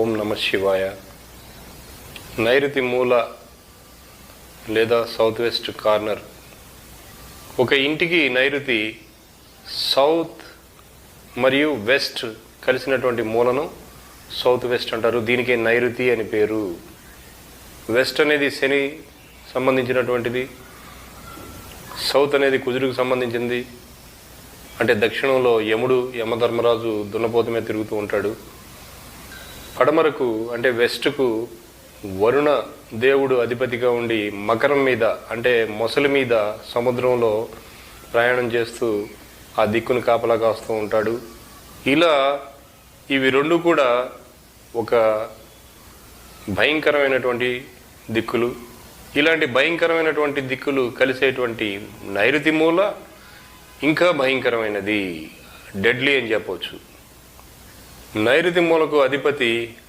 ఓం నమ శివాయ. నైరుతి మూల లేదా సౌత్ వెస్ట్ కార్నర్ ఒక ఇంటికి నైరుతి సౌత్ మరియు వెస్ట్ కలిసినటువంటి మూలను సౌత్ వెస్ట్ అంటారు. దీనికి నైరుతి అని పేరు. వెస్ట్ అనేది శని సంబంధించినటువంటిది. సౌత్ అనేది కుజుడికి సంబంధించింది. అంటే దక్షిణంలో యముడు యమధర్మరాజు దున్నపోతమే తిరుగుతూ ఉంటాడు. పడమరకు అంటే వెస్ట్కు వరుణ దేవుడు అధిపతిగా ఉండి మకరం మీద అంటే మొసలి మీద సముద్రంలో ప్రయాణం చేస్తూ ఆ దిక్కును కాపలా కాస్తూ ఉంటాడు. ఇలా ఇవి రెండు కూడా ఒక భయంకరమైనటువంటి దిక్కులు. ఇలాంటి భయంకరమైనటువంటి దిక్కులు కలిసేటువంటి నైరుతి మూల ఇంకా భయంకరమైనది. డెడ్లీ అని చెప్పవచ్చు నైరుతి మూలకు అధిపతి